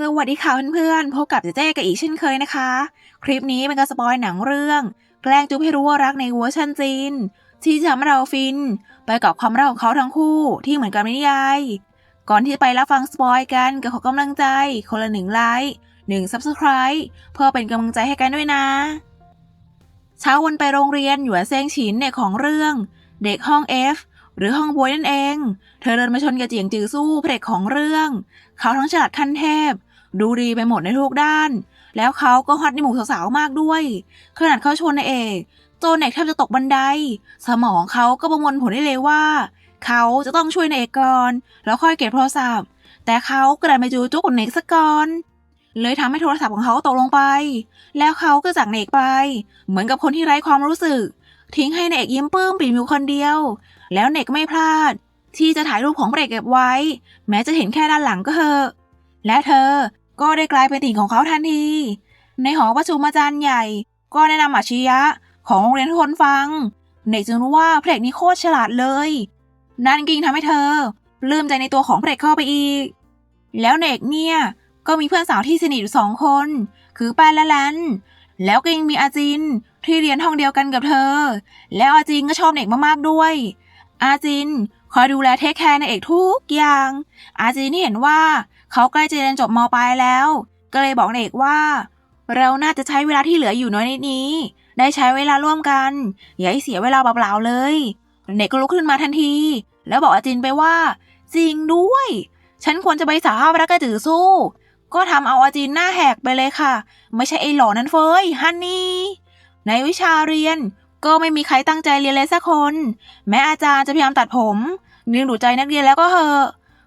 สวัสดีค่ะเพื่อนๆ พบกับเจ๊เจ๊กับอีกเช่นเคยนะคะ คลิปนี้เป็นการสปอยหนังเรื่อง แกล้งจุ๊บให้รู้ว่ารักในเวอร์ชันจีน ที่จะทำให้เราฟิน ไปกับความรักของเขาทั้งคู่ที่เหมือนกันในนิยาย ก่อนที่จะไปรับฟังสปอยกันก็ขอกำลังใจ คนละหนึ่งไลค์หนึ่ง Subscribe เพื่อเป็นกำลังใจให้กันด้วยนะ เช้าวันไปโรงเรียนหยวนเซงฉินเนี่ยของเรื่อง เด็กห้อง F หรือห้องบวยนั่นเอง เธอเดินมาชนกับเจียงจือสู้พระเอกของเรื่อง เขาทั้งฉลาดขั้นเทพ ดูดีไปหมดในทุกด้าน แล้วเขาก็ฮอตในหมู่สาวๆมากด้วย ขนาดเขาชวนนายเอกโจนเอกแทบจะตกบันได สมองเขาก็ประมวลผลได้เลยว่า เขาจะต้องช่วยนายเอกก่อนแล้วค่อยเก็บโทรศัพท์ แต่เขากระดันไปจูจุกกับนายเอกซะก่อนเลยทำให้โทรศัพท์ของเขาตกลงไป แล้วเขาก็จากนายเอกไป เหมือนกับคนที่ไร้ความรู้สึก ทิ้งให้นายเอกยิ้มปลื้มปริ่มอยู่คนเดียว แล้วเนกไม่พลาด ที่จะถ่ายรูปของพระเอกเก็บไว้ แม้จะเห็นแค่ด้านหลังก็เถอะ และเธอก็ได้กลายเป็นติ่งของเขาทันที ในหอประชุมอาจารย์ใหญ่ ก็แนะนำอัจฉริยะของโรงเรียนทุกคนฟังเนกจึงรู้ว่าพระเอกนี้โคตรฉลาดเลย นั่นกิ่งทำให้เธอปลื้มใจในตัวของพระเอกเข้าไปอีก แล้วเนกเนี่ยก็มีเพื่อนสาวที่สนิทอยู่สองคน คือแปนและแลนแล้วก็ยังมีอาจินที่เรียนห้องเดียวกันกับเธอ แล้วอาจินก็ชอบเนกมากๆด้วย อาจิน คอยดูแลเทคแคร์ในเอกทุกอย่าง อาจินที่เห็นว่า เขาใกล้จะเรียนจบมปลายแล้ว ก็เลยบอกเนกว่า เราน่าจะใช้เวลาที่เหลืออยู่น้อยนิดนี้ ได้ใช้เวลาร่วมกัน อย่าให้เสียเวลาเปล่าๆเลยเนกก็ลุกขึ้นมาทันที แล้วบอกอาจินไปว่า จริงด้วย ฉันควรจะไปสาภาพรักกระจือสู้ ก็ทำเอาอาจินหน้าแหกไปเลยค่ะ ไม่ใช่ไอ้หล่อนั้นเฟยฮันนี่ในวิชาเรียนก็ไม่มีใครตั้งใจเรียนเลยสักคน แม้อาจารย์จะพยายามตัดผม ดึงดูใจนักเรียนแล้วก็เหอะ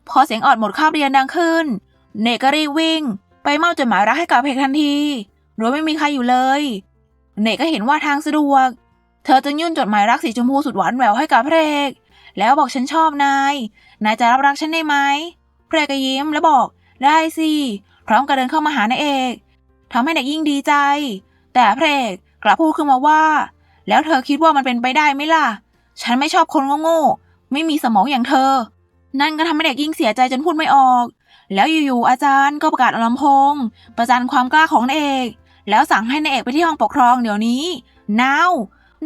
พอเสียงออดหมดคาบเรียนดังขึ้น เนกก็รีบวิ่ง ไปมอบจดหมายรักให้กับเพกทันทีโดยไม่มีใครอยู่เลย เนกก็เห็นว่าทางสะดวก เธอจึงยื่นจดหมายรักสีชมพูสุดหวานแหววให้กับเพรกแล้วบอกฉันชอบนาย นายจะรับรักฉันได้ไหมเพรกก็ยิ้มแล้วบอกได้สิพร้อมกับเดินเข้ามาหานายเอกทำให้เด็กยิ่งดีใจ แต่เพรกกลับพูดขึ้นมาว่า แล้วเธอคิดว่ามันเป็นไปได้ไหมล่ะ ฉันไม่ชอบคนโง่ ไม่มีสมองอย่างเธอ นั่นก็ทำให้เด็กยิ่งเสียใจจนพูดไม่ออก แล้วอยู่ๆอาจารย์ก็ประกาศอลำโพงประจันความกล้าของนายเอก แล้วสั่งให้นายเอกไปที่ห้องปกครองเดี๋ยวนี้ now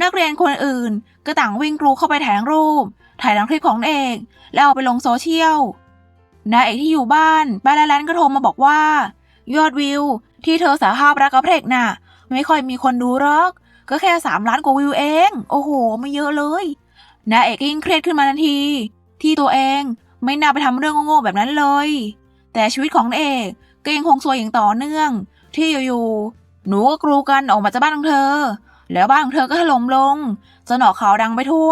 นักเรียนคนอื่นก็ต่างวิ่งกรูเข้าไปถ่ายรูป ถ่ายทั้งคลิปของนายเอก แล้วเอาไปลงโซเชียลนายเอกที่อยู่บ้านป้าและแลนก็โทรมาบอกว่า ยอดวิว ที่เธอสาภาพรักกับพระเอกน่ะ ไม่ค่อยมีคนดูหรอก ก็แค่สามล้านกว่าวิวเอง โอ้โห ไม่เยอะเลย นายเอกก็ยิ่งเครียดขึ้นมาทันที ที่ตัวเองไม่น่าไปทำเรื่องโง่ๆแบบนั้นเลย แต่ชีวิตของนายเอกก็ยังคงซวยอย่างต่อเนื่อง ที่อยู่ๆหนูก็กรูกันออกมาจากบ้านของเธอ แล้วบ้านของเธอก็ถล่มลงจนออข่าวดังไปทั่ว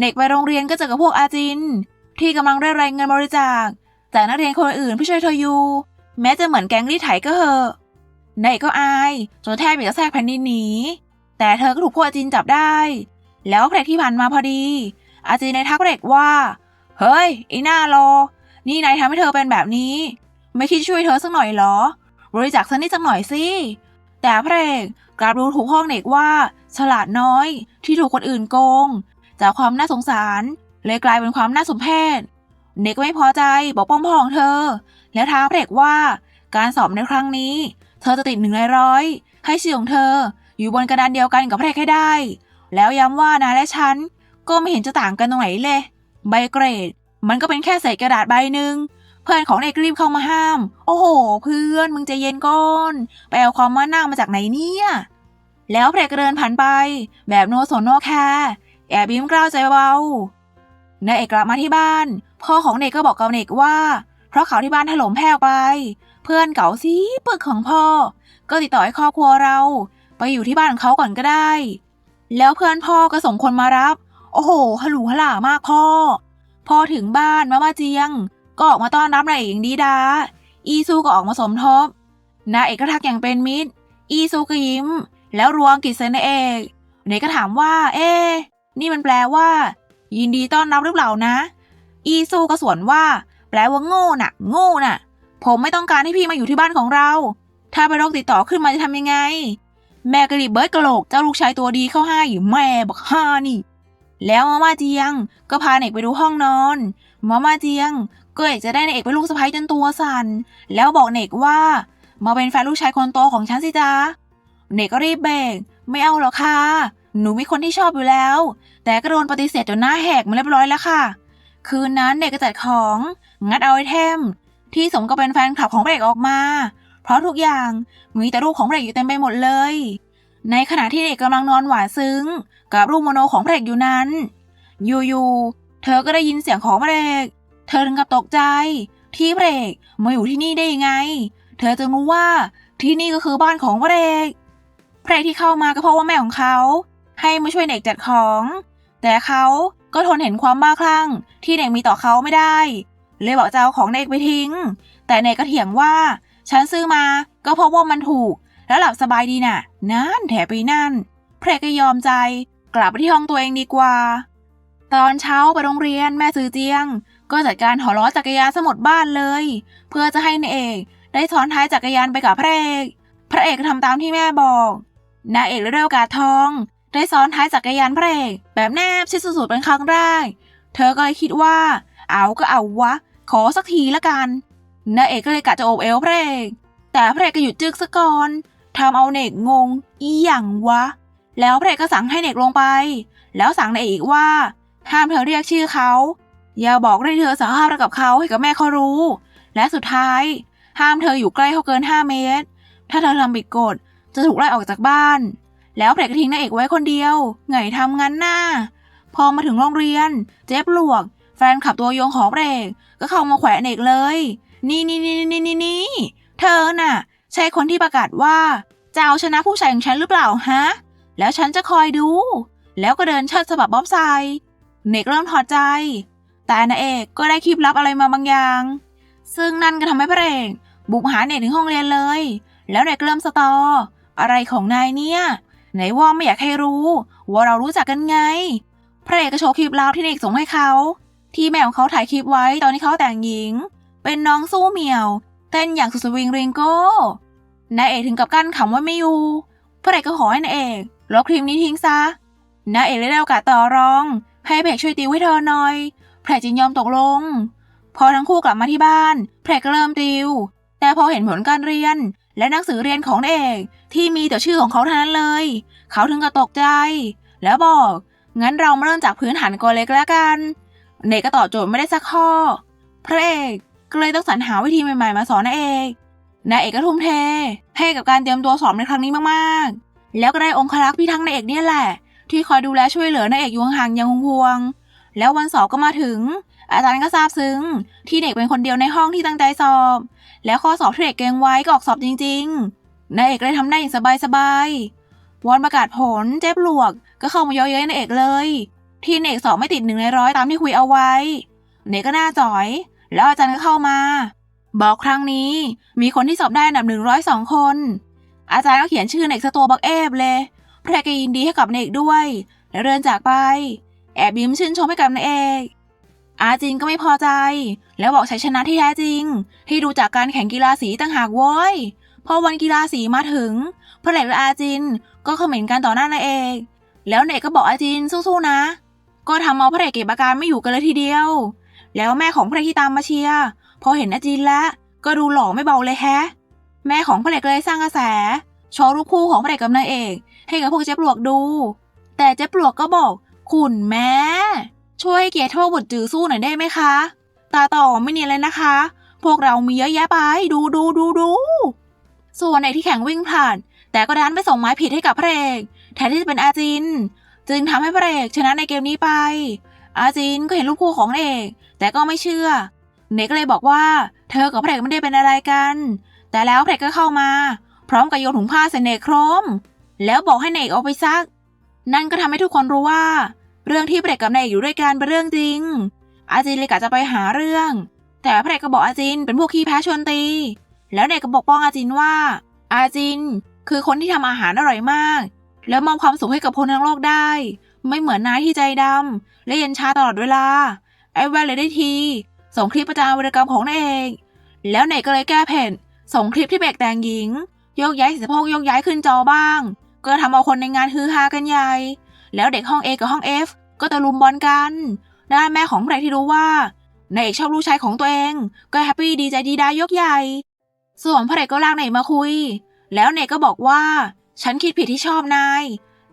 เด็กไปโรงเรียนก็เจอกับพวกอาจิน ที่กำลังได้รายเงินบริจาคจากนักเรียนคนอื่นเพื่อช่วยเธออยู่ แม้จะเหมือนแก๊งรีดไถก็เหอะนายเอกก็อายจนแทบอยากจะแทรกแผ่นดินหนีแต่เธอก็ถูกพวกอาจินจับได้ แล้วเพลกที่ผ่านมาพอดี อาจินในทักเด็กว่า เฮ้ยไอ้หน้ารอนี่นายทำให้เธอเป็นแบบนี้ ไม่คิดช่วยเธอสักหน่อยเหรอ บริจาคสักนิดสักหน่อยสิแต่พระเอกกลับดูถูกห้องเด็กว่า ฉลาดน้อยที่ถูกคนอื่นโกง จากความน่าสงสาร เลยกลายเป็นความน่าสมเพชเด็กก็ไม่พอใจบอกป้อมพ่อของเธอ แล้วท้าพระเอกว่าการสอบในครั้งนี้ เธอจะติดหนึ่งในร้อยให้ชื่อของเธออยู่บนกระดานเดียวกันกับพระเอกให้ได้ แล้วย้ำว่านาและฉันก็ไม่เห็นจะต่างกันตรงไหนเลย ใบเกรด มันก็เป็นแค่ใส่กระดาษใบหนึ่งเพื่อนของเอกรีบเข้ามาห้าม โอ้โห เพื่อนมึงใจเย็นก่อนไปเอาความว่าหน้ามาจากไหนเนี่ย แล้วเพลกเดินผ่านไป แบบโนสนโนแคร์แอบยิ้มกล้าวใจเบานายเอกกลับมาที่บ้าน พ่อของเนกก็บอกกับเนกว่า เพราะเขาที่บ้านถล่มแพ้ไป เพื่อนเก่าซีปึกของพ่อ ก็ติดต่อให้ครอบครัวเรา ไปอยู่ที่บ้านของเขาก่อนก็ได้ แล้วเพื่อนพ่อก็ส่งคนมารับ โอ้โหฮลูฮล่ามากพ่อ พอถึงบ้านมามาเจียง ก็ออกมาต้อนรับนายเอกอย่างดีดา อีซูก็ออกมาสมทบนายเอกก็ทักอย่างเป็นมิตร อีซูก็ยิ้ม แล้วรวงกิจเซนเอกเนกก็ถามว่า เอ๊นี่มันแปลว่า ยินดีต้อนรับหรือเปล่านะ อีซูก็สวนว่า แปลว่าโง่น่ะ โง่น่ะ ผมไม่ต้องการให้พี่มาอยู่ที่บ้านของเรา ถ้าเป็นโรคติดต่อขึ้นมาจะทำยังไง แม่ก็ระดิบเบิร์ดกระโหลกเจ้าลูกชายตัวดีเข้าให้แม่บอกฮ่านี่ แล้วมาม่าเจียงก็พาเนกไปดูห้องนอนมาม่าเจียงก็อยากจะได้นายเอกเป็นลูกสะใภ้จนตัวสั่นแล้วบอกเนกว่า มาเป็นแฟนลูกชายคนโตของฉันสิจ๊ะเนกก็รีบเบรกไม่เอาหรอกค่ะ หนูมีคนที่ชอบอยู่แล้ว แต่ก็โดนปฏิเสธจนหน้าแหกมาเรียบร้อยแล้วค่ะ คืนนั้นเด็กก็จัดของ งัดเอาไอเทม ที่สมกับเป็นแฟนคลับของเอกออกมา เพราะทุกอย่างมีแต่รูปของพระเอกอยู่เต็มไปหมดเลย ในขณะที่เด็กกำลังนอนหวานซึ้ง กับรูปโมโนของพระเอกอยู่นั้น อยู่ๆ เธอก็ได้ยินเสียงของพระเอก เธอถึงกับตกใจ ที่พระเอกมาอยู่ที่นี่ได้ยังไง เธอจึงรู้ว่าที่นี่ก็คือบ้านของพระเอกพระเอกที่เข้ามาก็เพราะว่าแม่ของเขา ให้มาช่วยเด็กจัดของ แต่เขาก็ทนเห็นความบ้าคลั่ง ที่เด็กมีต่อเขาไม่ได้ เลยบอกจะเอาของเด็กไปทิ้ง แต่เด็กก็เถียงว่า ฉันซื้อมาก็เพราะว่ามันถูก แล้วหลับสบายดีน่ะ นั่นแถไปนั่นพระเอกก็ยอมใจ กลับไปที่ห้องตัวเองดีกว่า ตอนเช้าไปโรงเรียนแม่ซื้อเจียง ก็จัดการถอล้อจักรยานสมดบ้านเลย เพื่อจะให้นายเอกได้ซ้อนท้ายจักรยานไปกับพระเอก พระเอกทำตามที่แม่บอกนายเอกได้โอกาทอง ได้ซ้อนท้ายจักรยานพระเอกแบบแนบชิดสุดๆเป็นครั้งแรก เธอก็เลยคิดว่า เอาก็เอาวะ ขอสักทีละกัน นายเอกก็เลยกะจะโอบเอวพระเอกแต่พระเอกก็หยุดจึกซะก่อนทำเอาเนกงง อีหยังวะ แล้วพระเอกก็สั่งให้เนกลงไป แล้วสั่งนายเอกว่า ห้ามเธอเรียกชื่อเขาอย่าบอกให้เธอสาภาพกกับเขาให้กับแม่เขารู้ และสุดท้าย ห้ามเธออยู่ใกล้เขาเกิน 5 เมตร ถ้าเธอทำผิดกฎจะถูกไล่ออกจากบ้าน แล้วพระเอกก็ทิ้งนายเอกไว้คนเดียวไงทำงั้นน่าพอมาถึงโรงเรียน เจ๊ปลวก แฟนขับตัวยงของพระเอกก็เข้ามาแขวะเอกเลย นี่นี่นี่นี่นี่นี่เธอน่ะ ใช่คนที่ประกาศว่าจะเอาชนะผู้ชายของฉันหรือเปล่าฮะ แล้วฉันจะคอยดู แล้วก็เดินเชิดสะบับบ๊อบไซเนกเริ่มถอดใจ แต่นายเอกก็ได้คลิปลับอะไรมาบางอย่าง ซึ่งนั่นก็ทำให้พระเอกบุกหาเนกถึงห้องเรียนเลย แล้วเนกเริ่มสตอ อะไรของนายเนี่ย ไหนว่าไม่อยากให้รู้ ว่าเรารู้จักกันไง พระเอกก็โชว์คลิปลับที่เนกส่งให้เขา ที่แม่ของเขาถ่ายคลิปไว้ตอนที่เขาแต่งหญิง เป็นน้องสู้เหมียว เต้นอย่างสุดสวิงริงโก้นายเอกถึงกับกั้นขำว่าไม่อยู่พระเอกก็ขอให้นายเอกลบคลิปนี้ทิ้งซะนายเอกเลยได้โอกาสต่อรอง ให้พระเอกช่วยติวให้เธอหน่อยแพรจึงยอมตกลง พอทั้งคู่กลับมาที่บ้าน แพรกก็เริ่มติว แต่พอเห็นผลการเรียน และหนังสือเรียนของนายเอกที่มีแต่ชื่อของเขาเท่านั้นเลย เขาถึงกับตกใจ แล้วบอก งั้นเรามาเริ่มจากพื้นฐานก่อนเลยก็แล้วกันเนกก็ตอบโจทย์ไม่ได้สักข้อ พระเอก ก็เลยต้องสรรหาวิธีใหม่ๆมาสอนนาเอกนาเอกก็ทุ่มเท ให้กับการเตรียมตัวสอบในครั้งนี้มากๆ แล้วก็ได้องครักษ์พี่ทั้งนาเอกเนี่ยแหละ ที่คอยดูแลช่วยเหลือนาเอกอยู่ห่างๆอยังห่วง แล้ววันสอบก็มาถึง อาจารย์ก็ซาบซึ้ง ที่เด็กเป็นคนเดียวในห้องที่ตั้งใจสอบ แล้วข้อสอบที่เด็กเกรงไว้ก็ออกสอบจริงๆนายเอกเลยทำได้อย่างสบายๆวันประกาศผลเจ๊บหลวกก็เข้ามาเย้อยๆนายเอกเลย ที่เนกสอบไม่ติดหนึ่งในร้อยตามที่คุยเอาไว้ เนกก็หน่าจ่อย แล้วอาจารย์ก็เข้ามา บอกครั้งนี้มีคนที่สอบได้อันดับหนึ่งร้อยสองคน อาจารย์ก็เขียนชื่อเนกสตัวบักเอฟเลยพระเอกก็ยินดีให้กับเนกด้วยแล้วเดินจากไป แอบยิ้มชื่นชมให้กับนายเอกอาจินก็ไม่พอใจ แล้วบอกชัยชนะที่แท้จริง ที่ดูจากการแข่งกีฬาสีต่างหากโว้ยพอวันกีฬาสีมาถึงพระเอกและอาจินก็เขม่นกันต่อหน้านายเอกแล้วเนกก็บอกอาจินสู้ๆนะ ก็ทำเอาพระเอกเก็บอาการไม่อยู่กันเลยทีเดียว แล้วแม่ของพระเอกที่ตามมาเชียร์พอเห็นอาจินแล้ว ก็ดูหล่อไม่เบาเลยแฮะ แม่ของพระเอกเลยสร้างกระแสโชว์รูปคู่ของพระเอกกับนายเอก ให้กับพวกเจ๊ปลวกดู แต่เจ๊ปลวกก็บอก คุณแม่ ช่วยให้เกียรติโทษบุตรจือสู้หน่อยได้ไหมคะตาต่อไม่เนียนเลยนะคะ พวกเรามีเยอะแยะไป ดูดูดูดูส่วนเอกที่แข่งวิ่งผ่าน แต่ก็ดันไปส่งไม้ผิดให้กับพระเอกแทนที่จะเป็นอาจิน จึงทำให้พระเอกชนะในเกมนี้ไป อาจินก็เห็นลูกคู่ของเอก แต่ก็ไม่เชื่อ เนกก็เลยบอกว่า เธอกับพระเอกไม่ได้เป็นอะไรกัน แต่แล้วพระเอกก็เข้ามา พร้อมกับโยนถุงผ้าใส่เนกโครม แล้วบอกให้เนกเอาไปซัก นั่นก็ทำให้ทุกคนรู้ว่า เรื่องที่พระเอกกับเนกอยู่ด้วยกันเป็นเรื่องจริง อาจินเลยกะจะไปหาเรื่อง แต่พระเอกก็บอกอาจินเป็นพวกขี้แพ้ชวนตี แล้วเนกก็บอกป้องอาจินว่า อาจินคือคนที่ทำอาหารอร่อยมาก แล้วมอบความสุขให้กับคนทั้งโลกได้ ไม่เหมือนนายที่ใจดำและเย็นชาตลอดเวลา ไอ้แวนเลยได้ที ส่งคลิปประจานวรรณกรรมของนายเอกแล้วเนก็เลยแก้เผ็ดส่งคลิปที่เบกแต่งหญิง โยกย้ายสะโพกโยกย้ายขึ้นจอบ้าง ก็ทำเอาคนในงานฮือฮากันใหญ่ แล้วเด็กห้อง A กับห้อง F ก็ตะลุมบอลกันด้านแม่ของพระเอกที่รู้ว่านายเอกชอบลูกชายของตัวเอง ก็แฮปปี้ดีใจดีได้ยกใหญ่ ส่วนพระเอกก็ลากนายเอกมาคุย แล้วนายเอกก็บอกว่า ฉันคิดผิดที่ชอบนาย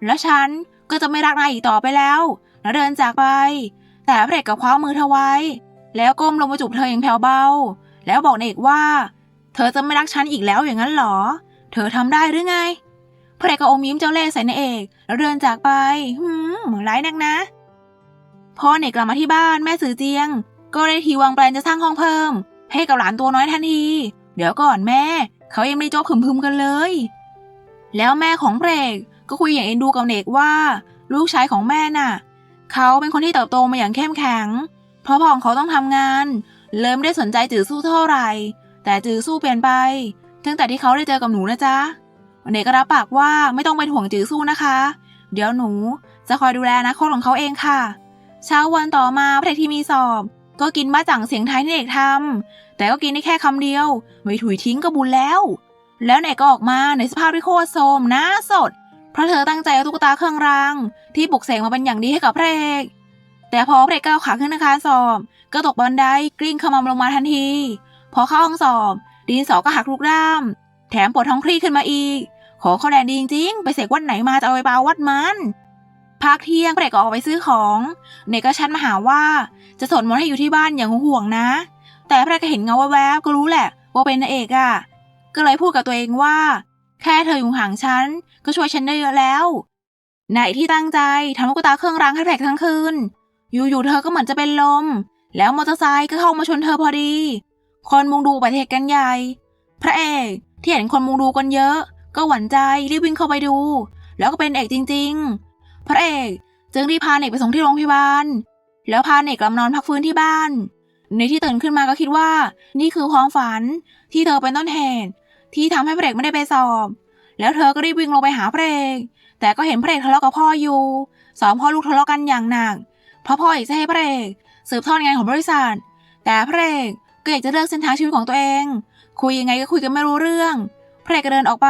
และฉันก็จะไม่รักนายอีกต่อไปแล้ว แล้วเดินจากไป แต่พระเอกก็คว้ามือเธอไว้ แล้วก้มลงมาจูบเธออย่างแผ่วเบา แล้วบอกนายเอกว่า เธอจะไม่รักฉันอีกแล้วอย่างนั้นหรอ เธอทำได้หรือไง พระเอกก็อมยิ้มเจ้าเล่ห์ใส่นายเอกแล้วเดินจากไปหืมร้ายนักนะ พอเนกกลับมาที่บ้านแม่สื่อเจียง ก็ได้ทีวางแปลนจะสร้างห้องเพิ่ม ให้กับหลานตัวน้อยทันที เดี๋ยวก่อนแม่ เขายังไม่โจบพึมพึมๆกันเลย แล้วแม่ของเบรกก็คุยอย่างเอ็นดูกับเนกว่า ลูกชายของแม่น่ะ เขาเป็นคนที่เติบโตมาอย่างเข้มแข็ง เพราะพ่อของเขาต้องทำงานเลยไม่ได้สนใจจือสู้เท่าไหร่ แต่จือสู้เปลี่ยนไปตั้งแต่ที่เขาได้เจอกับหนูนะจ๊ะเนกก็รับปากว่าไม่ต้องเป็นห่วงจือสู้นะคะ เดี๋ยวหนูจะคอยดูแลนะคตของเขาเองค่ะ เช้าวันต่อมาพระเอกที่มีสอบ ก็กินบ้าจังเสียงไทยที่เอกทำแต่ก็กินได้แค่คำเดียว ไม่ถุยทิ้งก็บุญแล้ว แล้วเนกก็ออกมาในสภาพที่โคตรโทรมหน้าสด ราะเธอตั้งใจเอาตุ๊กตาเครื่องรางที่ปลุกเสกมาเป็นอย่างดีให้กับพระเอกแต่พอพระเอกก้าวขาขึ้นอาคารสอบ ก็ตกบันไดกลิ้งขมำลงมาทันที พอเข้าห้องสอบ ดินสอก็หักลูกด้าม แถมปวดท้องคลี่ขึ้นมาอีก ขอข้อแรงดีจริงๆไปเสกวัดไหนมาจะเอาไปปาวัดมันพักเที่ยงพระเอกก็ออกไปซื้อของเนกก็ชัดมาหาว่าจะสวดมนให้อยู่ที่บ้านอย่างห่วงๆนะ แต่พระเอกก็เห็นเงาแวบๆก็รู้แหละ ว่าเป็นนางเอกอะ่ะก็เลยพูดกับตัวเองว่า แค่เธออยู่ห่างฉัน ก็ช่วยฉันได้เยอะแล้วนายที่ตั้งใจทำลูกตาเครื่องรางให้แผลกทั้งคืน อยู่ๆเธอก็เหมือนจะเป็นลม แล้วมอเตอร์ไซค์ก็เข้ามาชนเธอพอดี คนมุงดูอุบัติเหตุกันใหญ่ พระเอกที่เห็นคนมุงดูกันเยอะ ก็หวั่นใจรีบวิ่งเข้าไปดู แล้วก็เป็นเอกจริง ๆ พระเอกจึงรีบพาเอกไปส่งที่โรงพยาบาล แล้วพาเอกกลับนอนพักฟื้นที่บ้าน ในที่ตื่นขึ้นมาก็คิดว่า นี่คือความฝันที่เธอเป็นต้นเหตุ ที่ทำให้พระเอกไม่ได้ไปสอบ แล้วเธอก็รีบวิ่งลงไปหาพระเอกแต่ก็เห็นพระเอกทะเลาะกับพ่ออยู่สองพ่อลูกทะเลาะกันอย่างหนักเพราะพ่ออยากจะให้พระเอกสืบทอดงานของบริษัท แต่พระเอกก็อยากจะเลือกเส้นทางชีวิตของตัวเอง คุยยังไงก็คุยกันไม่รู้เรื่อง พระเอกก็เดินออกไป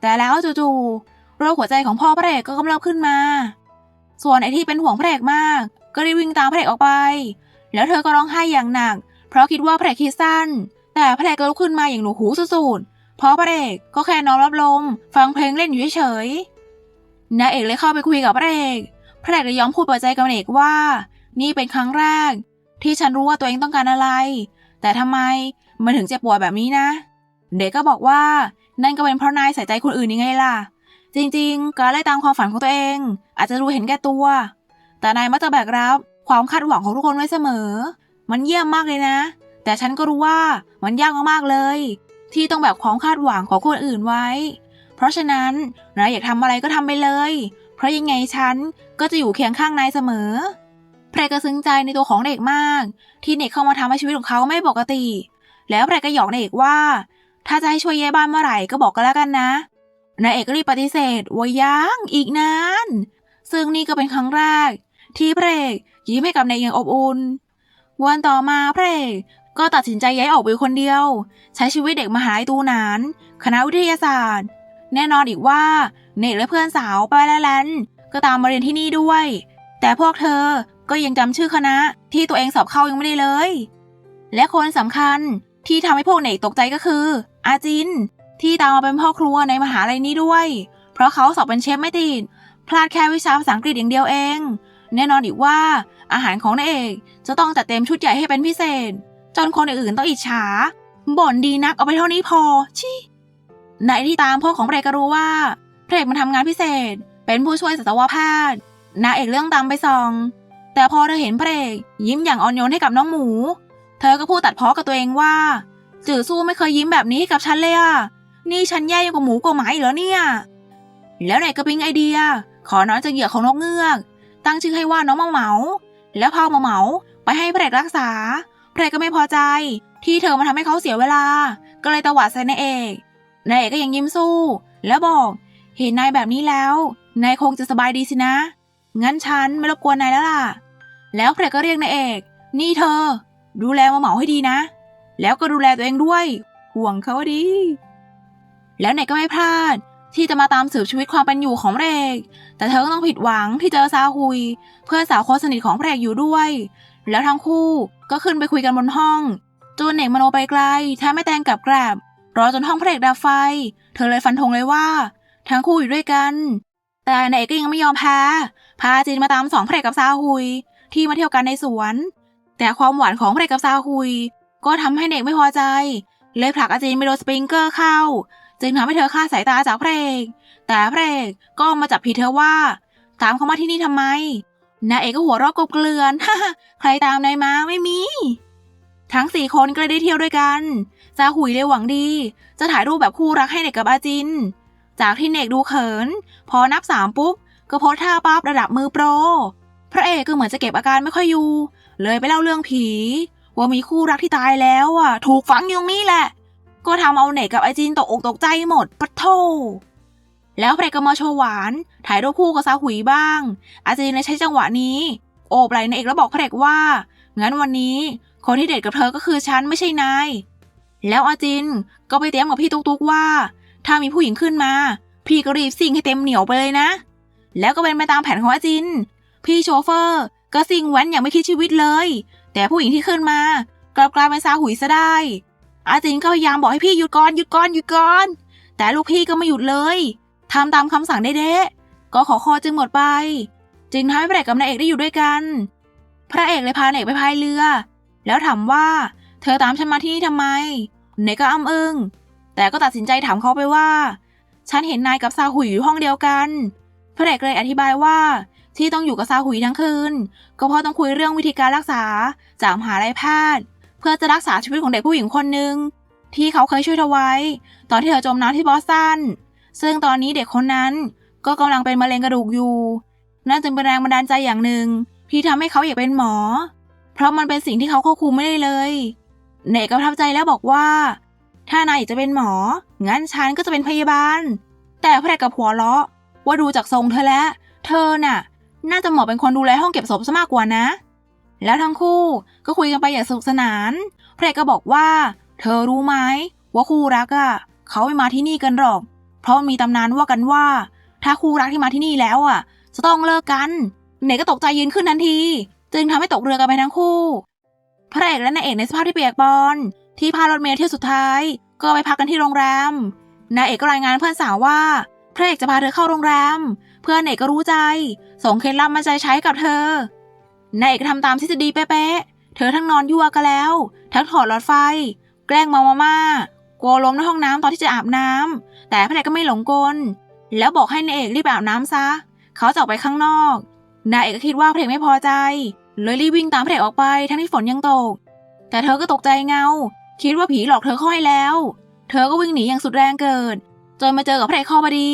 แต่แล้วจู่ๆโรคหัวใจของพ่อพระเอกก็กำเริบขึ้นมา ส่วนไอ้ที่เป็นห่วงพระเอกมาก ก็รีบวิ่งตามพระเอกออกไป แล้วเธอก็ร้องไห้อย่างหนัก เพราะคิดว่าพระเอกคิดสั้น แต่พระเอกก็ลุกขึ้นมาอย่างหนูหูสุดๆเพราะพระเอกก็แค่นอนรับลม ฟังเพลงเล่นอยู่เฉยๆนายเอกเลยเข้าไปคุยกับพระเอกพระเอกเลยยอมพูดเปิดใจกับนายเอกว่า นี่เป็นครั้งแรก ที่ฉันรู้ว่าตัวเองต้องการอะไร แต่ทำไมมันถึงเจ็บปวดแบบนี้นะ เด็กก็บอกว่านั่นก็เป็นเพราะนายใส่ใจคนอื่นยังไงล่ะ จริงๆ การไล่ตามความฝันของตัวเอง อาจจะรู้เห็นแก่ตัว แต่นายมักจะแบกรับความคาดหวังของทุกคนไว้เสมอ มันเยี่ยมมากเลยนะ แต่ฉันก็รู้ว่ามันยากมากๆเลย ที่ต้องแบกความคาดหวังของคนอื่นไว้ เพราะฉะนั้นนายอยากทำอะไรก็ทำไปเลย เพราะยังไงฉันก็จะอยู่เคียงข้างนายเสมอแพรก็ซึ้งใจในตัวของเด็กมาก ที่เด็กเข้ามาทำให้ชีวิตของเขาไม่ปกติ แล้วแพรก็หยอกเด็กว่า ถ้าจะให้ช่วยย้ายบ้านเมื่อไหร่ก็บอกกันแล้วกันนะนายเอกก็รีบปฏิเสธว่ายังอีกนานซึ่งนี่ก็เป็นครั้งแรก ที่พระเอกยิ้มให้กับนายอย่างอบอุ่น วันต่อมาพระเอก ก็ตัดสินใจย้ายออกไปคนเดียว ใช้ชีวิตเด็กมหาลัยตูนาน คณะวิทยาศาสตร์ แน่นอนอีกว่าเนกและเพื่อนสาวไปและแลนก็ตามมาเรียนที่นี่ด้วย แต่พวกเธอก็ยังจำชื่อคณะที่ตัวเองสอบเข้ายังไม่ได้เลย และคนสำคัญที่ทำให้พวกเนกตกใจก็คือ อาจิน ที่ตามมาเป็นพ่อครัวในมหาลัยนี้ด้วย เพราะเขาสอบเป็นเชฟไม่ติดพลาดแค่วิชาภาษาอังกฤษอย่างเดียวเอง แน่นอนอีกว่าอาหารของนายเอกจะต้องจัดเต็มชุดใหญ่ให้เป็นพิเศษ จนคนอื่นต้องอิจฉา บ่นดีนักเอาไปเท่านี้พอ ชินายที่ตามพ่อของพระเอกก็รู้ว่าพระเอกมันทำงานพิเศษ เป็นผู้ช่วยสัตวแพทย์นาเอกเรื่องตามไปส่อง แต่พอเธอเห็นพระเอกยิ้มอย่างอ่อนโยนให้กับน้องหมู เธอก็พูดตัดพ้อกับตัวเองว่า จื่อสู้ไม่เคยยิ้มแบบนี้ให้กับฉันเลยอะนี่ฉันแย่ยิ่งกว่าหมูกว่าหมาอีกแล้วเนี่ย แล้วไหนก็ปิ๊งไอเดีย ขอน้องจากเหยื่อของนกเงือก ตั้งชื่อให้ว่าน้องมาเหมา แล้วพามาเหมาไปให้พระเอกรักษา พรก็ไม่พอใจ ที่เธอมาทำให้เขาเสียเวลา ก็เลยตวาดใส่นายเอกนายเอกก็ยังยิ้มสู้ แล้วบอกเห็นนายแบบนี้แล้วนายคงจะสบายดีสินะ งั้นฉันไม่รบกวนนายแล้วล่ะ แล้วพรกก็เรียกนายเอก นี่เธอ ดูแลมาเหมาให้ดีนะ แล้วก็ดูแลตัวเองด้วย ห่วงเขาดี แล้วนายก็ไม่พลาดที่จะมาตามสืบชีวิตความเป็นอยู่ของพระเอก แต่เธอก็ต้องผิดหวังที่เจอซาฮุย เพื่อนสาวคนสนิทของพระเอกอยู่ด้วย แล้วทั้งคู่ก็ขึ้นไปคุยกันบนห้องจนเอกมโนไปไกลแทบไม่แตงกลับแกรบรอจนห้องพระเอกดับไฟ เธอเลยฟันธงเลยว่า ทั้งคู่อยู่ด้วยกัน แต่นายเอกก็ยังไม่ยอมแพ้พาจีนมาตามสองพระเอกกับซาฮุย ที่มาเที่ยวกันในสวน แต่ความหวานของพระเอกกับซาฮุย ก็ทำให้เด็กไม่พอใจ เลยผลักอาจีนไปโดนสปริงเกอร์เข้า จึงทำให้เธอคลาสายตาจากพระเอกแต่พระเอกก็มาจับผิดเธอว่า ตามเขามาที่นี่ทำไม นายเอกก็หัวเราะกบเกลื่อนใครตามนายมาไม่มี ทั้งสี่คนก็เลยได้เที่ยวด้วยกันซาหุยเลยหวังดี จะถ่ายรูปแบบคู่รักให้เด็กกับอาจิน จากที่เนกดูเขิน พอนับสามปุ๊บ ก็โพสท่าปั๊บระดับมือโปร พระเอกก็เหมือนจะเก็บอาการไม่ค่อยอยู่ เลยไปเล่าเรื่องผี ว่ามีคู่รักที่ตายแล้วอะ ถูกฝังอยู่ตรงนี้แหละ ก็ทำเอาเนกกับไอจินตกอกตกใจหมดปะโท แล้วเอกก็มาโชว์หวาน ถ่ายรูปคู่กับซาหุยบ้าง อาจินเลยใช้จังหวะนี้ โอบไหล่นายเอกแล้วบอกพระเอกว่า งั้นวันนี้คนที่เดทกับเธอก็คือฉันไม่ใช่นาย แล้วอาจินก็ไปเตรียมกับพี่ตุ๊กๆว่า ถ้ามีผู้หญิงขึ้นมา พี่ก็รีบซิ่งให้เต็มเหนียวไปเลยนะ แล้วก็เป็นไปตามแผนของอาจิน พี่โชเฟอร์ ก็ซิ่งแว้นอย่างไม่คิดชีวิตเลย แต่ผู้หญิงที่ขึ้นมากลับกลายเป็นซาหุยซะได้ อาจินก็พยายามบอกให้พี่หยุดก่อนหยุดก่อนหยุดก่อน แต่ลูกพี่ก็ไม่หยุดเลย ทำตามคำสั่งเด๊ะก็ขอคอจึงหมดไป จึงทำให้พระเอกกับนายเอกได้อยู่ด้วยกัน พระเอกเลยพานายเอกไปพายเรือ แล้วถามว่า เธอตามฉันมาที่นี่ทำไมเนกก็อ้ำอึ้งแต่ก็ตัดสินใจถามเขาไปว่า ฉันเห็นนายกับซาหุยอยู่ห้องเดียวกัน พระเอกเลยอธิบายว่า ที่ต้องอยู่กับซาหุยทั้งคืน ก็เพราะต้องคุยเรื่องวิธีการรักษาจากมหาลัยแพทย์ เพื่อจะรักษาชีวิตของเด็กผู้หญิงคนหนึ่งที่เขาเคยช่วยเธอไว้ ตอนที่เธอจมน้ำที่บอสตัน ซึ่งตอนนี้เด็กคนนั้นก็กำลังเป็นมะเร็งกระดูกอยู่นั่นจึงเป็นแรงบันดาลใจอย่างหนึ่งที่ทำให้เขาอยากเป็นหมอ เพราะมันเป็นสิ่งที่เขาควบคุมไม่ได้เลย เนกก็ทับใจแล้วบอกว่า ถ้านายอยากจะเป็นหมอ งั้นฉันก็จะเป็นพยาบาล แต่พระเอกกับหัวเราะว่าดูจากทรงเธอแล้วเธอน่ะ น่าจะเหมาะเป็นคนดูแลห้องเก็บศพซะมากกว่านะ แล้วทั้งคู่ก็คุยกันไปอย่างสนุกสนานพระเอกก็บอกว่า เธอรู้ไหมว่าคู่รักอะ่ะเขาไม่มาที่นี่กันหรอก เพราะมีตำนานว่ากันว่า ถ้าคู่รักที่มาที่นี่แล้วอะ จะต้องเลิกกันเนกก็ตกใจยืนขึ้นทันที จึงทำให้ตกเรือกันไปทั้งคู่ พระเอกและนางเอกในสภาพที่เปียกปอนที่พารถเมล์เที่ยวสุดท้าย ก็ไปพักกันที่โรงแรมนายเอกก็รายงานเพื่อนสาวว่า พระเอกจะพาเธอเข้าโรงแรม เพื่อนเอกก็รู้ใจส่งเคล็ดลับมาใจใช้กับเธอนายเอกทำตามทฤษฎีเป๊ะๆเธอทั้งนอนยั่วกันแล้ว ทั้งถอดหลอดไฟ แกล้งเมามาม่า กลัวล้มในห้องน้ำตอนที่จะอาบน้ำ แต่พระเอกก็ไม่หลงกล แล้วบอกให้นายเอกรีบอาบน้ำซะ เขาจะออกไปข้างนอก นายเอกก็คิดว่าพระเอกไม่พอใจ เลยรีบวิ่งตามพระเอกออกไปทั้งที่ฝนยังตก แต่เธอก็ตกใจเงา คิดว่าผีหลอกเธอเข้าให้แล้ว เธอก็วิ่งหนีอย่างสุดแรงเกิด จนมาเจอกับพระเอกข้าพอดี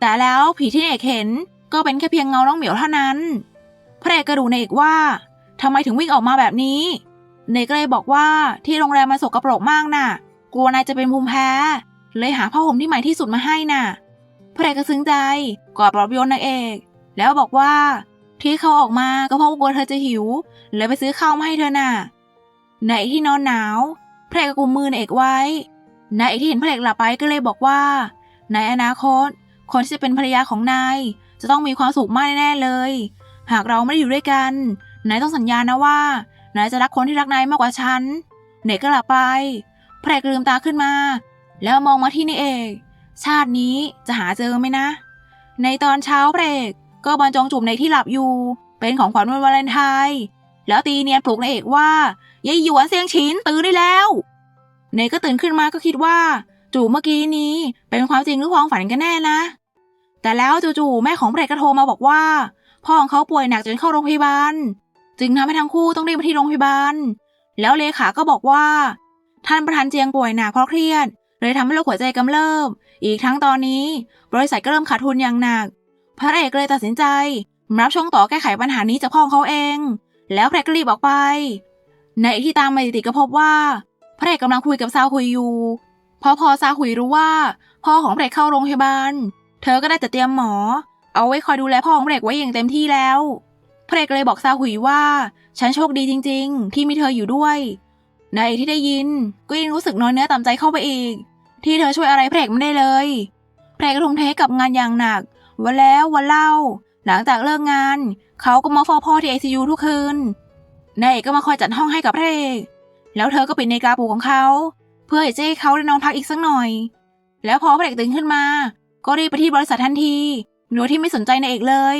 แต่แล้วผีที่นายเอกเห็นก็เป็นแค่เพียงเงาน้องเหมียวเท่านั้น พระเอกก็ดูนายเอกว่าทำไมถึงวิ่งออกมาแบบนี้ เนกก็เลยบอกว่าที่โรงแรมมันสกรปรกมากน่ะ กลัวนายจะเป็นภูมิแพ้ เลยหาผ้าห่มที่ใหม่ที่สุดมาให้น่ะพระเอกก็ซึ้งใจกอดปลอบโยนนางเอก แล้วบอกว่า ที่เขาออกมาก็เพราะว่ากลัวเธอจะหิว เลยไปซื้อข้าวมาให้เธอน่ะนายเอกที่นอนหนาวพระเอกก็กุมมือนายเอกไว้นายเอกที่เห็นพระเอกหลับไปก็เลยบอกว่า ในอนาคต คนที่จะเป็นภรรยาของนาย จะต้องมีความสุขมากแน่เลย หากเราไม่ได้อยู่ด้วยกันนายต้องสัญญานะว่านายจะรักคนที่รักนายมากกว่าฉันเนกก็หลับไปพระเอกลืมตาขึ้นมา แล้วมองมาที่นายเอกชาตินี้จะหาเจอไหมนะ ในตอนเช้าพรก ก็บรรจงจูบในที่หลับอยู่ เป็นของขวัญวันวาเลนไทน์แล้วตีเนียนปลุกนายเอกว่ายายหยวนเซียงฉินตื่นได้แล้วเนยก็ตื่นขึ้นมาก็คิดว่า จูบเมื่อกี้นี้เป็นความจริงหรือความฝันกันแน่นะ แต่แล้วจู่ๆแม่ของพรกก็โทรมาบอกว่า พ่อของเขาป่วยหนักจนเข้าโรงพยาบาล จึงทำให้ทั้งคู่ต้องรีบไปที่โรงพยาบาล แล้วเลขาก็บอกว่า ท่านประธานเจียงป่วยหนักเพราะเครียด เลยทำให้โรคหัวใจกำเริบ อีกทั้งตอนนี้ บริษัทก็เริ่มขาดทุนอย่างหนัก พระเอกเลยตัดสินใจ รับช่วงต่อแก้ไขปัญหานี้จากพ่อของเขาเอง แล้วพระเอกก็รีบออกไป ในที่ตามมาติดก็พบว่า พระเอกกำลังคุยกับซาฮุยอยู่เพอพอซาฮุยรู้ว่า พ่อของพระเอกเข้าโรงพยาบาล เธอก็ได้แต่เตรียมหมอ เอาไว้คอยดูแลพ่อของพระเอกไว้อย่างเต็มที่แล้วพระเอกเลยบอกซาฮุยว่า ฉันโชคดีจริง ๆ ที่มีเธออยู่ด้วย นายเอกที่ได้ยินก็ยิ่งรู้สึกน้อยเนื้อต่ำใจเข้าไปอีก ที่เธอช่วยอะไรพระเอกไม่ได้เลยพระเอกก็ทุ่มเทกับงานอย่างหนัก วันแล้ววันเล่า หลังจากเลิกงาน เขาก็มาเฝ้าพ่อที่ไอซียูทุกคืนนายเอกก็มาคอยจัดห้องให้กับพระเอกแล้วเธอก็ปิดในกาปลุกของเขา เพื่อจะให้เขาได้นอนพักอีกสักหน่อย แล้วพอพระเอกตื่นขึ้นมา ก็รีบไปที่บริษัททันทีโดยที่ไม่สนใจนายเอกเลย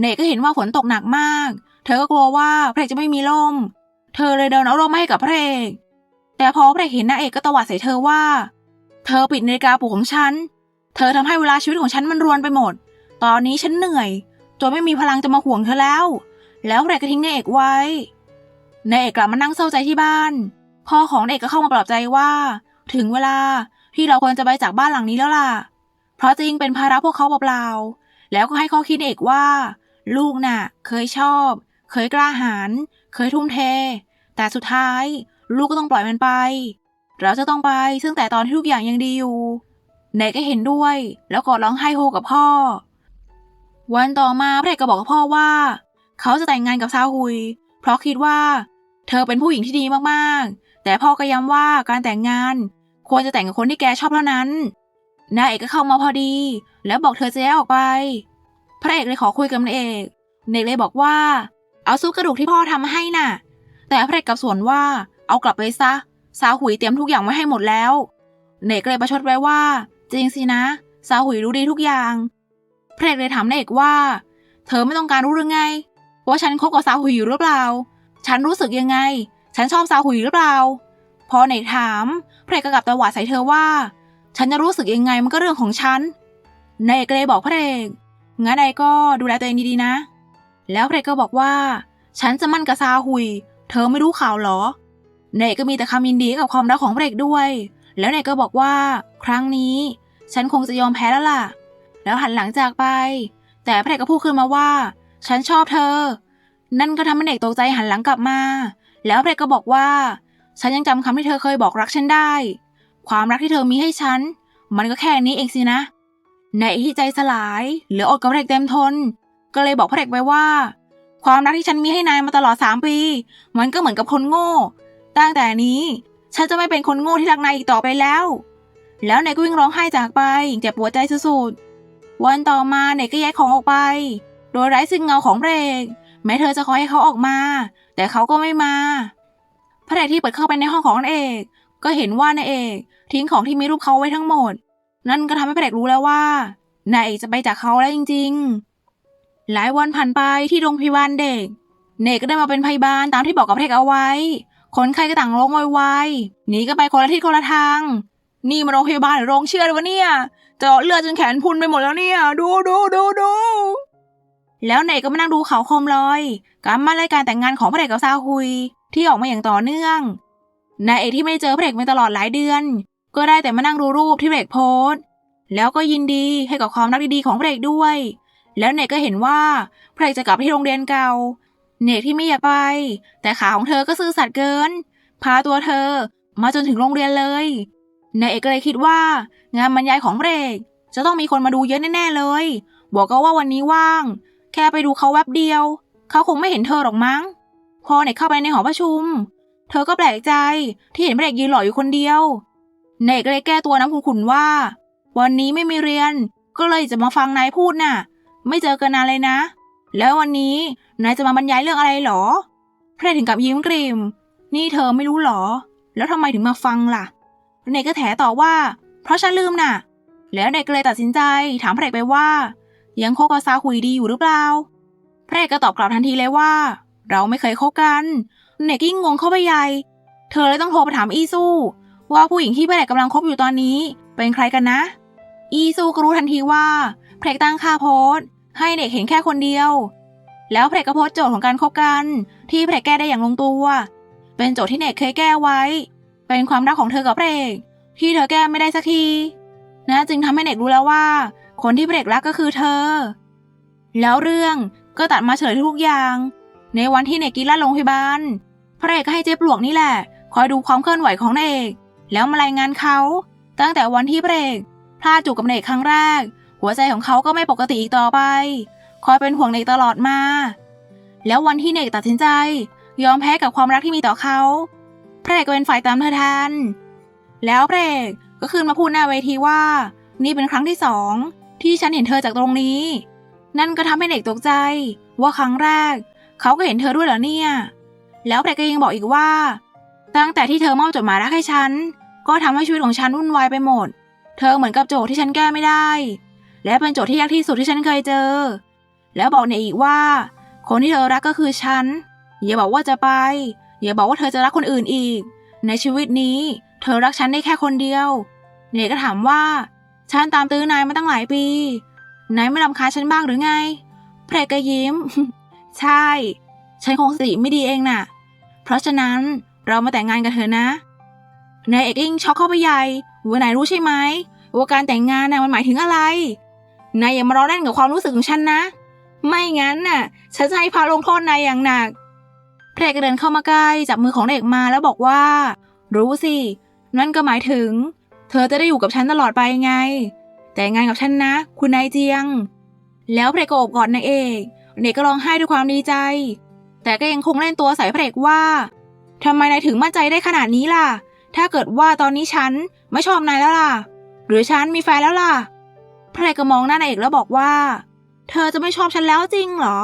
นายเอกก็เห็นว่าฝนตกหนักมาก เธอก็กลัวว่าพระเอกจะไม่มีร่ม เธอเลยเดินเอาร่มมาให้กับพระเอก แต่พอพระเอกเห็นนาเอกก็ตวาดใส่เธอว่า เธอปิดนาฬิกาปลุกของฉัน เธอทำให้เวลาชีวิตของฉันมันรวนไปหมด ตอนนี้ฉันเหนื่อยจนไม่มีพลังจะมาห่วงเธอแล้ว แล้วพระเอกก็ทิ้งนายเอกไว้ นายเอกกลับมานั่งเศร้าใจที่บ้าน พ่อของนายเอกก็เข้ามาปลอบใจว่า ถึงเวลาที่เราควรจะไปจากบ้านหลังนี้แล้วล่ะ เพราะจริงเป็นภาระพวกเขาเปล่าๆ แล้วก็ให้ข้อคิดนายเอกว่า ลูกน่ะ เคยชอบ เคยกล้าหาญ เคยทุ่มเท แต่สุดท้าย ลูกก็ต้องปล่อยมันไป เราจะต้องไปซึ่งแต่ตอนที่ทุกอย่างยังดีอยู่เนกก็เห็นด้วย แล้วก็ร้องไห้โฮกับพ่อ วันต่อมาพระเอกก็บอกกับพ่อว่า เขาจะแต่งงานกับซาฮุย เพราะคิดว่า เธอเป็นผู้หญิงที่ดีมากๆ แต่พ่อก็ย้ำว่าการแต่งงาน ควรจะแต่งกับคนที่แกชอบเท่านั้นนายเอกก็เข้ามาพอดี แล้วบอกเธอจะย้ายออกไป พระเอกเลยขอคุยกับนายเอก เนกเลยบอกว่า เอาซุปกระดูกที่พ่อทำมาให้น่ะ แต่พระเอกกับสวนว่าเอากลับไปซะซาหุยเตรียมทุกอย่างไว้ให้หมดแล้วเนกเลยประชดไว้ว่า จริงสินะซาหุยรู้ดีทุกอย่างพระเอกเลยถามเอกว่า เธอไม่ต้องการรู้หรือไงว่าฉันคบกับซาหุยอยู่หรือเปล่า ฉันรู้สึกยังไง ฉันชอบซาหุยหรือเปล่า พอเนกถามพระเอกก็กลับตวาดใส่เธอว่า ฉันจะรู้สึกยังไงมันก็เรื่องของฉันเอกเลยบอกพระเอกงั้นนายก็ดูแลตัวเองดีๆนะ แล้วพระเอกก็บอกว่า ฉันจะมั่นกับซาหุย เธอไม่รู้ข่าวหรอ เนกก็มีแต่คำยินดีกับความรักของพระเอกด้วย แล้วเนกก็บอกว่า ครั้งนี้ ฉันคงจะยอมแพ้แล้วล่ะ แล้วหันหลังจากไป แต่พระเอกก็พูดขึ้นมาว่า ฉันชอบเธอ นั่นก็ทำให้เนกตกใจหันหลังกลับมา แล้วพระเอกก็บอกว่า ฉันยังจำคำที่เธอเคยบอกรักฉันได้ ความรักที่เธอมีให้ฉัน มันก็แค่นี้เองสินะในที่ใจสลายเหลืออดกับพระเอกเต็มทน ก็เลยบอกพระเอกไปว่า ความรักที่ฉันมีให้นายมาตลอดสามปี มันก็เหมือนกับคนโง่ ตั้งแต่นี้ ฉันจะไม่เป็นคนโง่ที่รักนายอีกต่อไปแล้ว แล้วนายก็วิ่งร้องไห้จากไปอย่างเจ็บปวดใจสุดๆ วันต่อมานายก็แยกของออกไป โดยไร้ซึ่งเงาของพรก แม้เธอจะคอยให้เขาออกมา แต่เขาก็ไม่มาพระเอกที่เปิดเข้าไปในห้องของนายเอก ก็เห็นว่านายเอกทิ้งของที่มีรูปเขาไว้ทั้งหมด นั่นก็ทำให้พระเอกรู้แล้วว่านายเอกจะไปจากเขาแล้วจริง ๆ หลายวันผ่านไปที่โรงพยาบาลเด็ก เนกก็ได้มาเป็นพยาบาลตามที่บอกกับเอกเอาไว้คนไข้ก็ต่างร้องวอยวายหนีก็ไปคนละทิศคนละทาง นี่มาโรงพยาบาลหรือโรงเชือดวะเนี่ยเจาะเลือดจนแขนพุนไปหมดแล้วเนี่ย ดูดูดูดูแล้วเนกก็มานั่งดูเขาโคมลอย การมารายการแต่งงานของพระเอกกับซาฮุย ที่ออกมาอย่างต่อเนื่องนายเอกที่ไม่ได้เจอพระเอกมาตลอดหลายเดือน ก็ได้แต่มานั่งดูรูปที่พระเอกโพสแล้วก็ยินดีให้กับความรักดีๆของพระเอกด้วย แล้วเนกก็เห็นว่าพระเอกจะกลับที่โรงเรียนเก่า เนกที่ไม่อยากไป แต่ขาของเธอก็ซื่อสัตย์เกิน พาตัวเธอมาจนถึงโรงเรียนเลยนายเอกก็เลยคิดว่า งานบรรยายของพรกจะต้องมีคนมาดูเยอะแน่ๆเลย บอกก็ว่าวันนี้ว่าง แค่ไปดูเขาแวบเดียว เขาคงไม่เห็นเธอหรอกมั้ง พอเนกเข้าไปในหอประชุม เธอก็แปลกใจที่เห็นพรกยืนหล่ออยู่คนเดียว เนกก็เลยแก้ตัวน้ำขุนๆว่า วันนี้ไม่มีเรียน ก็เลยจะมาฟังนายพูดน่ะ ไม่เจอกันนานเลยนะ แล้ววันนี้นายจะมาบรรยายเรื่องอะไรหรอพระเอกถึงกับยิ้มกริม นี่เธอไม่รู้หรอ แล้วทำไมถึงมาฟังล่ะเนกก็แถต่อว่า เพราะฉันลืมน่ะ แล้วเนกก็เลยตัดสินใจถามพระเอกไปว่า ยังคบกับซาหุยดีอยู่หรือเปล่าพรกก็ตอบกลับทันทีเลยว่า เราไม่เคยคบกัน เนกยิ่งงงเข้าไปใหญ่ เธอเลยต้องโทรไปถามอีซูว่าผู้หญิงที่พรกกำลังคบอยู่ตอนนี้ เป็นใครกันนะ อีซูก็รู้ทันทีว่าพรกตั้งค่าโพสต์ ให้เด็กเห็นแค่คนเดียว แล้วพระเอกก็โพสโจทย์ของการคบกัน ที่พระเอกแก้ได้อย่างลงตัว เป็นโจทย์ที่เนกเคยแก้ไว้ เป็นความรักของเธอกับเพระเอกที่เธอแก้ไม่ได้สักทีนะจึงทำให้เนกรู้แล้วว่า คนที่เพระเอกรักก็คือเธอ แล้วเรื่องก็ตัดมาเฉลยทุกอย่าง ในวันที่เนกกินล่าโรงพยาบาลพระเอกก็ให้เจ๊ปลวกนี่แหละ คอยดูความเคลื่อนไหวของเอกแล้วมารายงานเขา ตั้งแต่วันที่พระเอกพลาดจูบกับเอกครั้งแรก หัวใจของเขาก็ไม่ปกติอีกต่อไป คอยเป็นห่วงเนกตลอดมา แล้ววันที่เนกตัดสินใจ ยอมแพ้กับความรักที่มีต่อเขาพระเอกก็เป็นฝ่ายตามเธอทัน แล้วพระเอกก็ขึ้นมาพูดหน้าเวทีว่า นี่เป็นครั้งที่สองที่ฉันเห็นเธอจากตรงนี้ นั่นก็ทำให้เด็กตกใจ ว่าครั้งแรก เขาก็เห็นเธอด้วยเหรอเนี่ย แล้วพระเอกก็ยังบอกอีกว่า ตั้งแต่ที่เธอมอบจดหมายรักให้ฉัน ก็ทำให้ชีวิตของฉันวุ่นวายไปหมด เธอเหมือนกับโจทย์ที่ฉันแก้ไม่ได้ และเป็นโจทย์ที่ยากที่สุดที่ฉันเคยเจอ แล้วบอกเนยอีกว่า คนที่เธอรักก็คือฉัน อย่าบอกว่าจะไป อย่าบอกว่าเธอจะรักคนอื่นอีก ในชีวิตนี้ เธอรักฉันได้แค่คนเดียว เนยก็ถามว่า ฉันตามตื้อนายมาตั้งหลายปี นายไม่รำคาญฉันบ้างหรือไงพระเอกก็ยิ้ม ใช่ ฉันคงสติไม่ดีเองน่ะ เพราะฉะนั้นเรามาแต่งงานกันเถอะนะนายเอกยิ่งช็อกเข้าไปใหญ่ว่านายรู้ใช่ไหมว่าการแต่งงานน่ะมันหมายถึงอะไร นายอย่ามาล้อเล่นกับความรู้สึกของฉันนะ ไม่งั้นน่ะ ฉันจะให้พาลงโทษนายอย่างหนักพระเอกก็เดินเข้ามาใกล้จับมือของเด็กมาแล้วบอกว่า รู้สิ นั่นก็หมายถึง เธอจะได้อยู่กับฉันตลอดไปไง แต่งงานกับฉันนะ คุณนายเจียง แล้วพระเอกก็โอบกอดนางเอกเด็กก็ร้องไห้ด้วยความดีใจ แต่ก็ยังคงเล่นตัวใส่เพรกว่าทำไมนายถึงมั่นใจได้ขนาดนี้ล่ะ ถ้าเกิดว่าตอนนี้ฉันไม่ชอบนายแล้วล่ะ หรือฉันมีแฟนแล้วล่ะ พระเอกก็มองหน้านางเอกแล้วบอกว่า เธอจะไม่ชอบฉันแล้วจริงเหรอ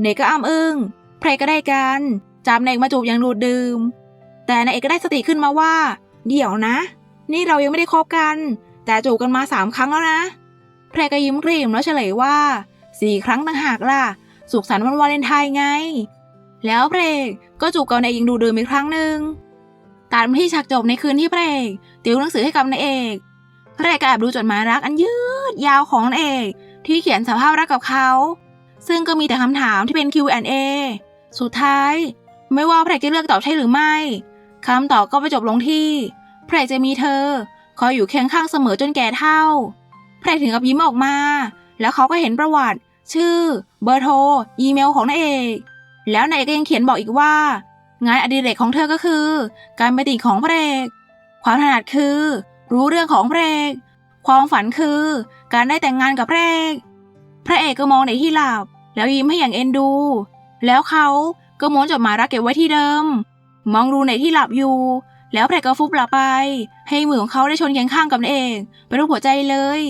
เนกก็อ้ำอึ้งพระเอกก็ได้กันจับนางเอกมาจูบอย่างดูดดื่ม แต่นางเอกก็ได้สติขึ้นมาว่า เดี๋ยวนะ นี่เรายังไม่ได้คบกัน แต่จูบกันมาสามครั้งแล้วนะพระเอกก็ยิ้มกริมแล้วเฉลยว่าสี่ครั้งต่างหากล่ะ สุขสันต์วันวาเลนไทน์ไง แล้วเพรกก็จูบกับนายเอกดูดื่มอีกครั้งหนึ่งตัดมาที่ฉากจบในคืนที่เพรกติวหนังสือให้กับนายเอกพระเอกก็แอบดูจดหมายรักอันยื ดยาวของนายเอกที่เขียนสภาพรักกับเขา ซึ่งก็มีแต่คำถามที่เป็น Q&A สุดท้าย ไม่ว่าพระเอกจะเลือกตอบใช่หรือไม่คำตอบก็ไปจบลงที่พระเอกจะมีเธอ คอยอยู่เคียงข้างเสมอจนแก่เท่าพระเอกถึงกับยิ้มออกมา แล้วเขาก็เห็นประวัติ ชื่อ เบอร์โทร อีเมลของนายเอก แล้วนายเอกก็ยังเขียนบอกอีกว่า งานอดิเรกของเธอก็คือ การไปติของพระเอกความถนัดคือ รู้เรื่องของพระเอกความฝันคือ การได้แต่งงานกับพระเอก พระเอกก็มองในที่หลับ แล้วยิ้มให้อย่างเอ็นดู แล้วเขาก็ม้วนจดหมายรักเก็บไว้ที่เดิม มองดูในที่หลับอยู่ แล้วพระเอกก็ฟุบหลับไป ให้มือของเขาได้ชนเคียงข้างกับนายเอกเป็นรูปหัวใจเลย